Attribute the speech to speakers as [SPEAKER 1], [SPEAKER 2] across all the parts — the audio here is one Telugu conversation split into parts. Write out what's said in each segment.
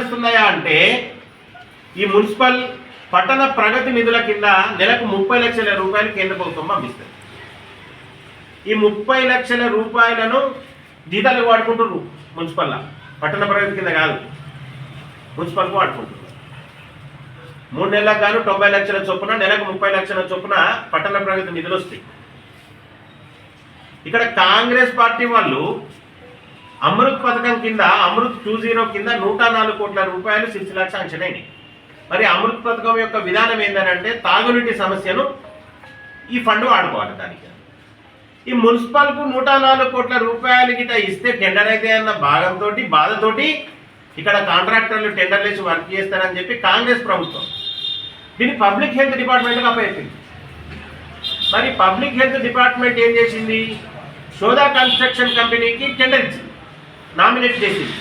[SPEAKER 1] చేస్తున్నాయా అంటే ఈ మున్సిపల్ పట్టణ ప్రగతి నిధుల కింద నెలకు ముప్పై లక్షల రూపాయలు కేంద్ర ప్రభుత్వం పంపిస్తుంది. ఈ ముప్పై లక్షల రూపాయలను జీతాలు వాడుకుంటున్నారు మున్సిపల్ పట్టణ ప్రగతి కింద కాదు మున్సిపల్కు వాడుకుంటున్నారు మూడు నెలలకు గాను తొంభై లక్షల చొప్పున నెలకు ముప్పై లక్షల చొప్పున పట్టణ ప్రగతి నిధులు వస్తాయి. ఇక్కడ కాంగ్రెస్ పార్టీ వాళ్ళు అమృత్ పథకం కింద అమృత్ టూ జీరో కింద నూట నాలుగు కోట్ల రూపాయలు సిక్స్ శాంక్షన్ అయినాయి. మరి అమృత్ పథకం యొక్క విధానం ఏంటంటే తాగునీటి సమస్యను ఈ ఫండ్ వాడుకోవాలి దానికి. ఈ మున్సిపల్కు నూట నాలుగు కోట్ల రూపాయలు గిట ఇస్తే టెండర్ అయితే అన్న భాగంతో బాధతోటి ఇక్కడ కాంట్రాక్టర్లు టెండర్లు వేసి వర్క్ చేస్తారని చెప్పి కాంగ్రెస్ ప్రభుత్వం దీన్ని పబ్లిక్ హెల్త్ డిపార్ట్మెంట్కి అప్పచెప్పింది మరి పబ్లిక్ హెల్త్ డిపార్ట్మెంట్ ఏం చేసింది? సోదా కన్స్ట్రక్షన్ కంపెనీకి టెండర్ ఇచ్చింది. నామినేట్ చేసింది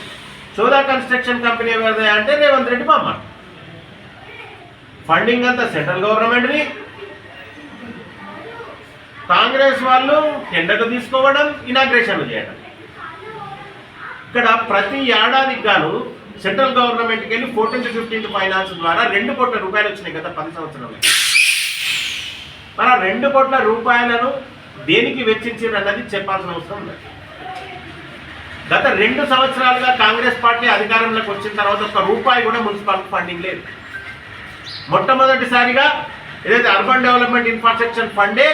[SPEAKER 1] సోదా కన్స్ట్రక్షన్ కంపెనీ ఎవరిది అంటే రేవంత్ రెడ్డి మామ. ఫండింగ్ అంతా సెంట్రల్ గవర్నమెంట్ని కాంగ్రెస్ వాళ్ళు టెండర్లు తీసుకోవడం ఇనాగ్రేషన్లు చేయడం. ఇక్కడ ప్రతి ఏడాదికి గాను సెంట్రల్ గవర్నమెంట్కి వెళ్ళి ఫోర్టీన్త్ ఫిఫ్టీన్త్ ఫైనాన్స్ ద్వారా రెండు కోట్ల రూపాయలు వచ్చినాయి గత పది సంవత్సరాలు. మన రెండు కోట్ల రూపాయలను దేనికి వెచ్చించారు అన్నది చెప్పాల్సిన అవసరం లేదు. గత రెండు సంవత్సరాలుగా కాంగ్రెస్ పార్టీ అధికారంలోకి వచ్చిన తర్వాత ఒక రూపాయి కూడా మున్సిపల్ ఫండింగ్ లేదు. మొట్టమొదటిసారిగా ఏదైతే అర్బన్ డెవలప్మెంట్ ఇన్ఫ్రాస్ట్రక్చర్ ఫండే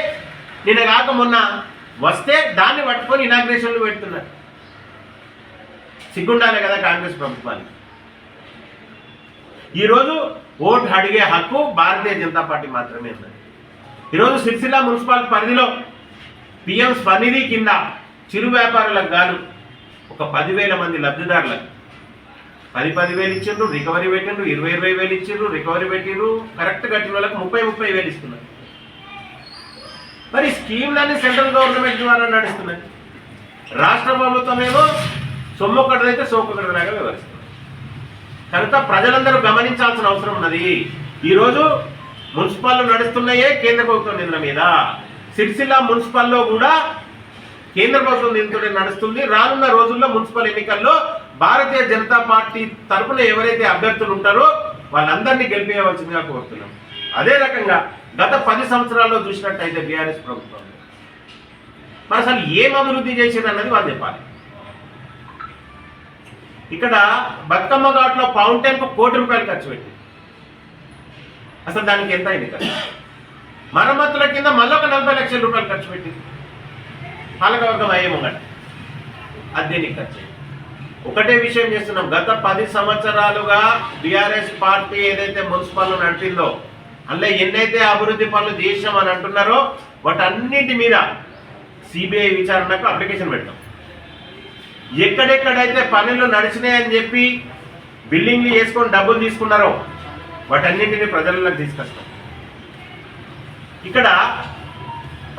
[SPEAKER 1] నిన్న కాక మొన్న వస్తే దాన్ని పట్టుకొని ఇనాగ్రేషన్లు పెడుతున్నారు. సిగ్గుండాలే కదా కాంగ్రెస్ ప్రభుత్వానికి. ఈరోజు ఓటు అడిగే హక్కు భారతీయ జనతా పార్టీ మాత్రమే ఉన్నది. ఈరోజు సిరిసిల్ల మున్సిపల్ పరిధిలో పిఎం స్వనిధి కింద చిరు వ్యాపారులకు గాను ఒక పదివేల మంది లబ్ధిదారులకు. పది పదివేలు ఇచ్చిండ్రు రికవరీ పెట్టిండ్రు ఇరవై ఇరవై వేలు ఇచ్చిండ్రు రికవరీ పెట్టిండ్రు కరెక్ట్ కట్టిన వాళ్ళకి ముప్పై ముప్పై వేలు ఇస్తున్నారు. మరి స్కీమ్లన్నీ సెంట్రల్ గవర్నమెంట్ ద్వారా నడుస్తున్నాయి. రాష్ట్ర ప్రభుత్వం ఏమో సొమ్మొక్కటిదైతే సోకొకటిలాగా వివరిస్తుంది కనుక ప్రజలందరూ గమనించాల్సిన అవసరం ఉన్నది. ఈరోజు మున్సిపాల్లో నడుస్తున్నాయే కేంద్ర ప్రభుత్వం నిధుల మీద. సిరిసిల్ల మున్సిపల్లో కూడా కేంద్ర ప్రభుత్వం నిధులతో నడుస్తుంది. రానున్న రోజుల్లో మున్సిపల్ ఎన్నికల్లో భారతీయ జనతా పార్టీ తరఫున ఎవరైతే అభ్యర్థులు ఉంటారో వాళ్ళందరినీ గెలిపేయవలసిందిగా కోరుతున్నాం. అదే రకంగా గత పది సంవత్సరాల్లో చూసినట్టయితే బీఆర్ఎస్ ప్రభుత్వం. మరి అసలు ఏం అభివృద్ధి చేసింది అన్నది వాళ్ళు చెప్పాలి. ఇక్కడ బతుకమ్మ ఘాట్లో ఫౌంటైన్ టెంపు కోటి రూపాయలు ఖర్చు పెట్టి అసలు దానికి ఎంత అయింది ఖర్చు? మరమ్మతుల కింద మళ్ళీ ఒక నలభై లక్షల రూపాయలు ఖర్చు పెట్టింది. పాలకవర్గం అయ్యేమో గట్ట అది దేనికి ఖర్చు ఒకటే విషయం చేస్తున్నాం. గత పది సంవత్సరాలుగా బీఆర్ఎస్ పార్టీ ఏదైతే మున్సిపల్ నడిపిందో అందులో ఎన్నైతే అభివృద్ధి పనులు చేసాం అని అంటున్నారో వాటన్నిటి మీద సిబిఐ విచారణకు అప్లికేషన్ పెడతాం. ఎక్కడెక్కడైతే పనులు నడిచినాయని చెప్పి బిల్డింగ్లు వేసుకొని డబ్బులు తీసుకున్నారో వాటన్నింటినీ ప్రజలకు తీసుకొస్తాం. ఇక్కడ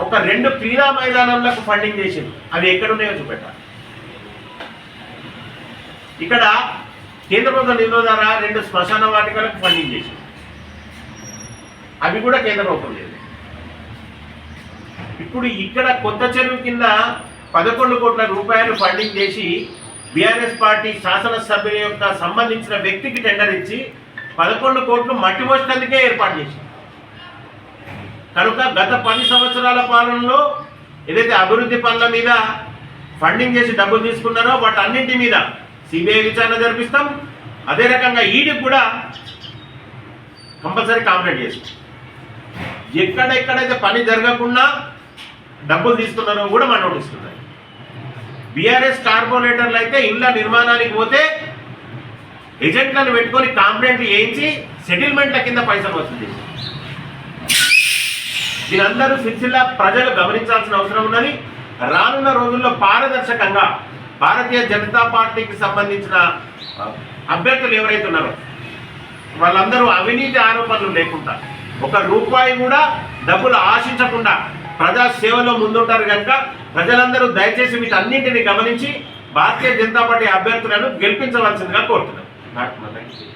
[SPEAKER 1] ఒక రెండు క్రీడా మైదానాలకు ఫండింగ్ చేసింది. అవి ఎక్కడున్నాయో చూపెట్టాలి ఇక్కడ కేంద్ర ప్రభుత్వం నిధుల ద్వారా రెండు శ్మశాన వాటికలకు ఫండింగ్ చేసింది. అవి కూడా కేంద్ర ప్రభుత్వం లేదు ఇప్పుడు ఇక్కడ కొత్త చెరువు కింద పదకొండు కోట్ల రూపాయలు ఫండింగ్ చేసి బీఆర్ఎస్ పార్టీ శాసనసభ్యుల యొక్క సంబంధించిన వ్యక్తికి టెండర్ ఇచ్చి పదకొండు కోట్లు మట్టి మోసినందుకే ఏర్పాటు చేసింది. కనుక గత పది సంవత్సరాల పాలనలో ఏదైతే అభివృద్ధి పనుల మీద ఫండింగ్ చేసి డబ్బులు తీసుకున్నారో వాటి అన్నింటి మీద సిబిఐ విచారణ జరిపిస్తాం. అదే రకంగా ఈడీ కూడా కంపల్సరీ కాంప్లైంట్ చేస్తాం. ఎక్కడెక్కడైతే పని జరగకుండా డబ్బులు తీసుకున్నారో కూడా మనం నోటీస్ ఉన్నాయి. బీఆర్ఎస్ కార్పొరేటర్లు అయితే ఇళ్ళ నిర్మాణానికి పోతే ఏజెంట్లను పెట్టుకొని కాంప్లైంట్లు చేయించి సెటిల్మెంట్ల కింద పైసలు వసూలు చేశారు దీనందరూ సిరిసిల్ల ప్రజలు గమనించాల్సిన అవసరం ఉన్నది. రానున్న రోజుల్లో పారదర్శకంగా భారతీయ జనతా పార్టీకి సంబంధించిన అభ్యర్థులు ఎవరైతే ఉన్నారో వాళ్ళందరూ అవినీతి ఆరోపణలు లేకుండా ఒక రూపాయి కూడా డబ్బులు ఆశించకుండా ప్రజా సేవలో ముందుంటారు కనుక ప్రజలందరూ దయచేసి వీటన్నింటిని గమనించి భారతీయ జనతా పార్టీ అభ్యర్థులను గెలిపించవలసిందిగా కోరుతున్నాను